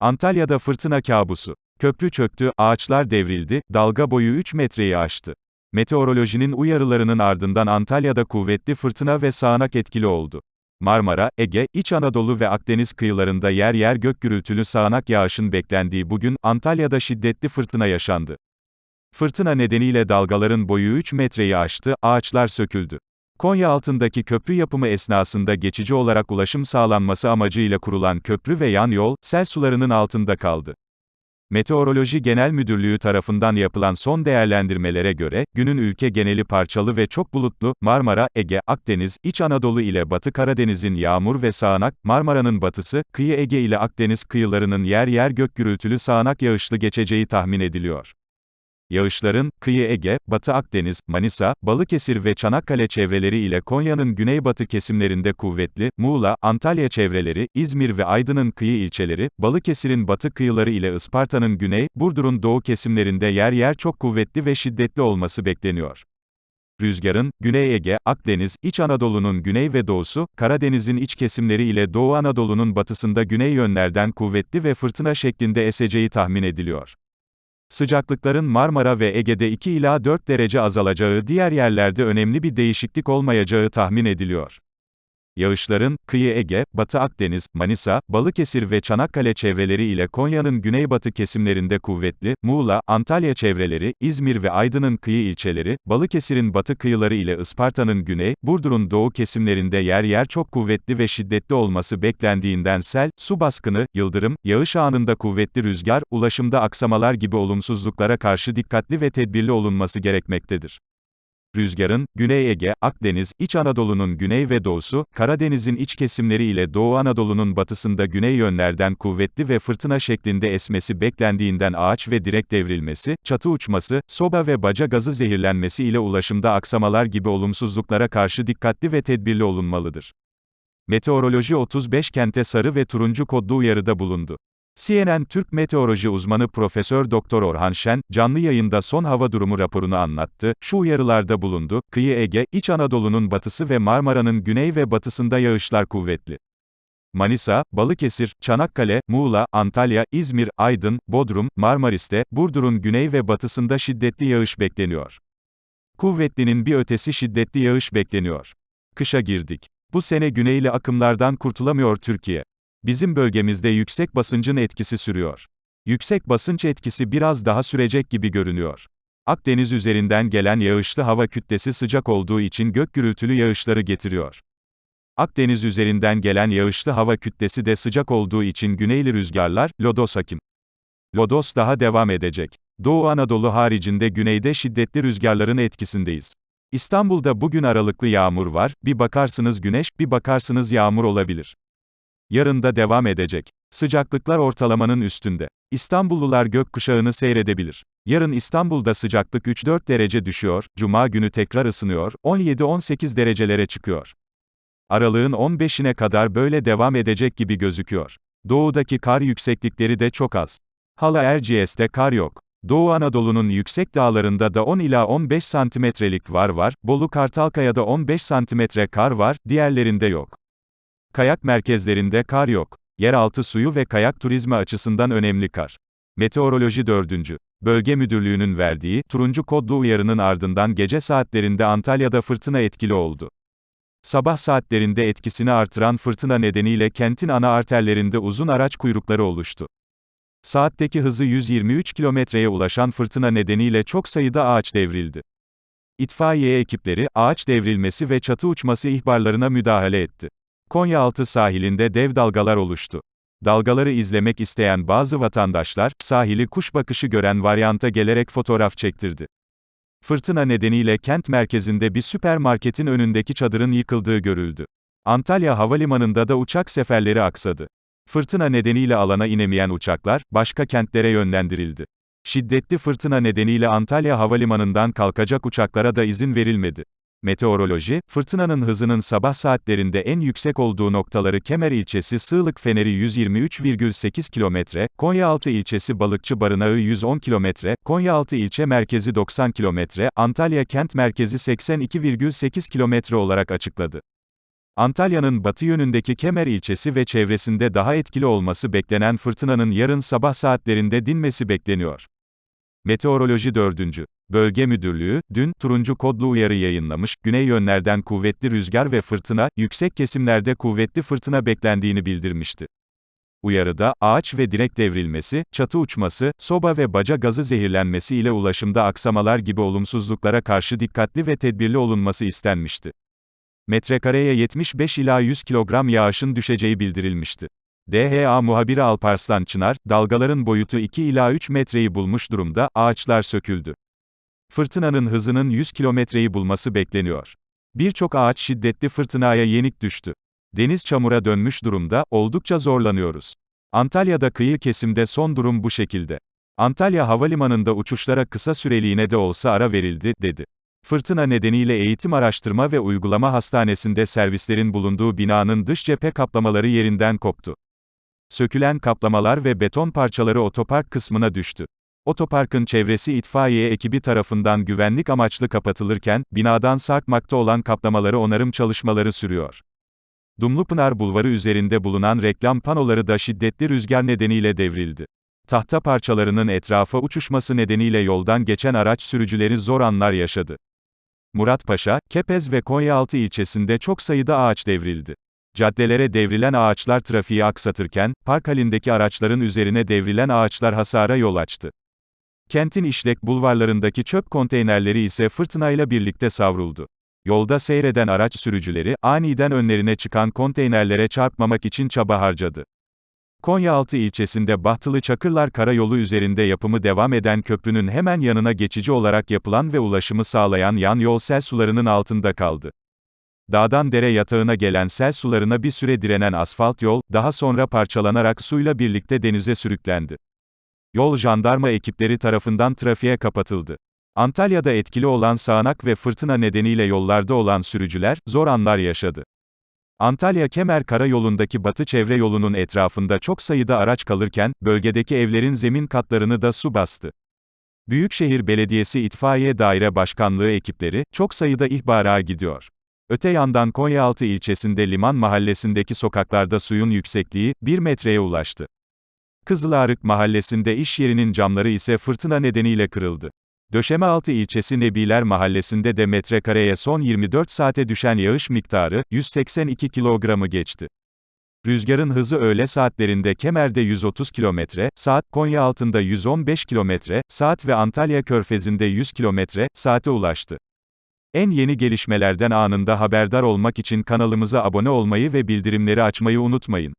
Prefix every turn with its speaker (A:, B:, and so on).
A: Antalya'da fırtına kabusu. Köprü çöktü, ağaçlar devrildi, dalga boyu 3 metreyi aştı. Meteorolojinin uyarılarının ardından Antalya'da kuvvetli fırtına ve sağanak etkili oldu. Marmara, Ege, İç Anadolu ve Akdeniz kıyılarında yer yer gök gürültülü sağanak yağışın beklendiği bugün, Antalya'da şiddetli fırtına yaşandı. Fırtına nedeniyle dalgaların boyu 3 metreyi aştı, ağaçlar söküldü. Konya altındaki köprü yapımı esnasında geçici olarak ulaşım sağlanması amacıyla kurulan köprü ve yan yol, sel sularının altında kaldı. Meteoroloji Genel Müdürlüğü tarafından yapılan son değerlendirmelere göre, günün ülke geneli parçalı ve çok bulutlu, Marmara, Ege, Akdeniz, İç Anadolu ile Batı Karadeniz'in yağmur ve sağanak, Marmara'nın batısı, kıyı Ege ile Akdeniz kıyılarının yer yer gök gürültülü sağanak yağışlı geçeceği tahmin ediliyor. Yağışların, kıyı Ege, Batı Akdeniz, Manisa, Balıkesir ve Çanakkale çevreleri ile Konya'nın güneybatı kesimlerinde kuvvetli, Muğla, Antalya çevreleri, İzmir ve Aydın'ın kıyı ilçeleri, Balıkesir'in batı kıyıları ile Isparta'nın güney, Burdur'un doğu kesimlerinde yer yer çok kuvvetli ve şiddetli olması bekleniyor. Rüzgarın, Güney Ege, Akdeniz, İç Anadolu'nun güney ve doğusu, Karadeniz'in iç kesimleri ile Doğu Anadolu'nun batısında güney yönlerden kuvvetli ve fırtına şeklinde eseceği tahmin ediliyor. Sıcaklıkların Marmara ve Ege'de 2 ila 4 derece azalacağı diğer yerlerde önemli bir değişiklik olmayacağı tahmin ediliyor. Yağışların, kıyı Ege, Batı Akdeniz, Manisa, Balıkesir ve Çanakkale çevreleri ile Konya'nın güneybatı kesimlerinde kuvvetli, Muğla, Antalya çevreleri, İzmir ve Aydın'ın kıyı ilçeleri, Balıkesir'in batı kıyıları ile Isparta'nın güney, Burdur'un doğu kesimlerinde yer yer çok kuvvetli ve şiddetli olması beklendiğinden sel, su baskını, yıldırım, yağış anında kuvvetli rüzgar, ulaşımda aksamalar gibi olumsuzluklara karşı dikkatli ve tedbirli olunması gerekmektedir. Rüzgarın, Güney Ege, Akdeniz, İç Anadolu'nun güney ve doğusu, Karadeniz'in iç kesimleri ile Doğu Anadolu'nun batısında güney yönlerden kuvvetli ve fırtına şeklinde esmesi beklendiğinden ağaç ve direk devrilmesi, çatı uçması, soba ve baca gazı zehirlenmesi ile ulaşımda aksamalar gibi olumsuzluklara karşı dikkatli ve tedbirli olunmalıdır. Meteoroloji 35 kente sarı ve turuncu kodlu uyarıda bulundu. CNN Türk meteoroloji uzmanı Profesör Doktor Orhan Şen, canlı yayında son hava durumu raporunu anlattı. Şu uyarılarda bulundu: Kıyı Ege, İç Anadolu'nun batısı ve Marmara'nın güney ve batısında yağışlar kuvvetli. Manisa, Balıkesir, Çanakkale, Muğla, Antalya, İzmir, Aydın, Bodrum, Marmaris'te, Burdur'un güney ve batısında şiddetli yağış bekleniyor. Kuvvetlinin bir ötesi şiddetli yağış bekleniyor. Kışa girdik. Bu sene güneyli akımlardan kurtulamıyor Türkiye. Bizim bölgemizde yüksek basıncın etkisi sürüyor. Yüksek basınç etkisi biraz daha sürecek gibi görünüyor. Akdeniz üzerinden gelen yağışlı hava kütlesi sıcak olduğu için gök gürültülü yağışları getiriyor. Akdeniz üzerinden gelen yağışlı hava kütlesi de sıcak olduğu için güneyli rüzgarlar, lodos hakim. Lodos daha devam edecek. Doğu Anadolu haricinde güneyde şiddetli rüzgarların etkisindeyiz. İstanbul'da bugün aralıklı yağmur var, bir bakarsınız güneş, bir bakarsınız yağmur olabilir. Yarın da devam edecek. Sıcaklıklar ortalamanın üstünde. İstanbullular gökkuşağını seyredebilir. Yarın İstanbul'da sıcaklık 3-4 derece düşüyor, cuma günü tekrar ısınıyor, 17-18 derecelere çıkıyor. Aralığın 15'ine kadar böyle devam edecek gibi gözüküyor. Doğudaki kar yükseklikleri de çok az. Hala Erciyes'te kar yok. Doğu Anadolu'nun yüksek dağlarında da 10 ila 15 santimetrelik var var, Bolu Kartalkaya'da 15 santimetre kar var, diğerlerinde yok. Kayak merkezlerinde kar yok. Yeraltı suyu ve kayak turizmi açısından önemli kar. Meteoroloji 4. Bölge Müdürlüğü'nün verdiği turuncu kodlu uyarının ardından gece saatlerinde Antalya'da fırtına etkili oldu. Sabah saatlerinde etkisini artıran fırtına nedeniyle kentin ana arterlerinde uzun araç kuyrukları oluştu. Saatteki hızı 123 kilometreye ulaşan fırtına nedeniyle çok sayıda ağaç devrildi. İtfaiye ekipleri, ağaç devrilmesi ve çatı uçması ihbarlarına müdahale etti. Konyaaltı sahilinde dev dalgalar oluştu. Dalgaları izlemek isteyen bazı vatandaşlar, sahili kuş bakışı gören varyanta gelerek fotoğraf çektirdi. Fırtına nedeniyle kent merkezinde bir süpermarketin önündeki çadırın yıkıldığı görüldü. Antalya Havalimanı'nda da uçak seferleri aksadı. Fırtına nedeniyle alana inemeyen uçaklar, başka kentlere yönlendirildi. Şiddetli fırtına nedeniyle Antalya Havalimanı'ndan kalkacak uçaklara da izin verilmedi. Meteoroloji, fırtınanın hızının sabah saatlerinde en yüksek olduğu noktaları Kemer ilçesi Sığlık Feneri 123,8 km, Konyaaltı ilçesi Balıkçı Barınağı 110 km, Konyaaltı ilçe merkezi 90 km, Antalya kent merkezi 82,8 km olarak açıkladı. Antalya'nın batı yönündeki Kemer ilçesi ve çevresinde daha etkili olması beklenen fırtınanın yarın sabah saatlerinde dinmesi bekleniyor. Meteoroloji 4. Bölge Müdürlüğü, dün, turuncu kodlu uyarı yayınlamış, güney yönlerden kuvvetli rüzgar ve fırtına, yüksek kesimlerde kuvvetli fırtına beklendiğini bildirmişti. Uyarıda, ağaç ve direk devrilmesi, çatı uçması, soba ve baca gazı zehirlenmesi ile ulaşımda aksamalar gibi olumsuzluklara karşı dikkatli ve tedbirli olunması istenmişti. Metrekareye 75 ila 100 kilogram yağışın düşeceği bildirilmişti. DHA muhabiri Alparslan Çınar, dalgaların boyutu 2 ila 3 metreyi bulmuş durumda, ağaçlar söküldü. Fırtınanın hızının 100 kilometreyi bulması bekleniyor. Birçok ağaç şiddetli fırtınaya yenik düştü. Deniz çamura dönmüş durumda, oldukça zorlanıyoruz. Antalya'da kıyı kesimde son durum bu şekilde. Antalya Havalimanı'nda uçuşlara kısa süreliğine de olsa ara verildi, dedi. Fırtına nedeniyle Eğitim Araştırma ve Uygulama Hastanesi'nde servislerin bulunduğu binanın dış cephe kaplamaları yerinden koptu. Sökülen kaplamalar ve beton parçaları otopark kısmına düştü. Otoparkın çevresi itfaiye ekibi tarafından güvenlik amaçlı kapatılırken, binadan sarkmakta olan kaplamaları onarım çalışmaları sürüyor. Dumlupınar Bulvarı üzerinde bulunan reklam panoları da şiddetli rüzgar nedeniyle devrildi. Tahta parçalarının etrafa uçuşması nedeniyle yoldan geçen araç sürücüleri zor anlar yaşadı. Muratpaşa, Kepez ve Konyaaltı ilçesinde çok sayıda ağaç devrildi. Caddelere devrilen ağaçlar trafiği aksatırken, park halindeki araçların üzerine devrilen ağaçlar hasara yol açtı. Kentin işlek bulvarlarındaki çöp konteynerleri ise fırtınayla birlikte savruldu. Yolda seyreden araç sürücüleri, aniden önlerine çıkan konteynerlere çarpmamak için çaba harcadı. Konyaaltı ilçesinde Bahtılı Çakırlar Karayolu üzerinde yapımı devam eden köprünün hemen yanına geçici olarak yapılan ve ulaşımı sağlayan yan yol sel sularının altında kaldı. Dağdan dere yatağına gelen sel sularına bir süre direnen asfalt yol, daha sonra parçalanarak suyla birlikte denize sürüklendi. Yol jandarma ekipleri tarafından trafiğe kapatıldı. Antalya'da etkili olan sağanak ve fırtına nedeniyle yollarda olan sürücüler, zor anlar yaşadı. Antalya Kemer Karayolu'ndaki batı çevre yolunun etrafında çok sayıda araç kalırken, bölgedeki evlerin zemin katlarını da su bastı. Büyükşehir Belediyesi İtfaiye Daire Başkanlığı ekipleri, çok sayıda ihbara gidiyor. Öte yandan Konyaaltı ilçesinde Liman mahallesindeki sokaklarda suyun yüksekliği, 1 metreye ulaştı. Kızılarık mahallesinde iş yerinin camları ise fırtına nedeniyle kırıldı. Döşemealtı ilçesi Nebiler mahallesinde de metrekareye son 24 saate düşen yağış miktarı, 182 kilogramı geçti. Rüzgarın hızı öğle saatlerinde Kemer'de 130 km, saat, Konya altında 115 km, saat ve Antalya Körfezi'nde 100 km, saate ulaştı. En yeni gelişmelerden anında haberdar olmak için kanalımıza abone olmayı ve bildirimleri açmayı unutmayın.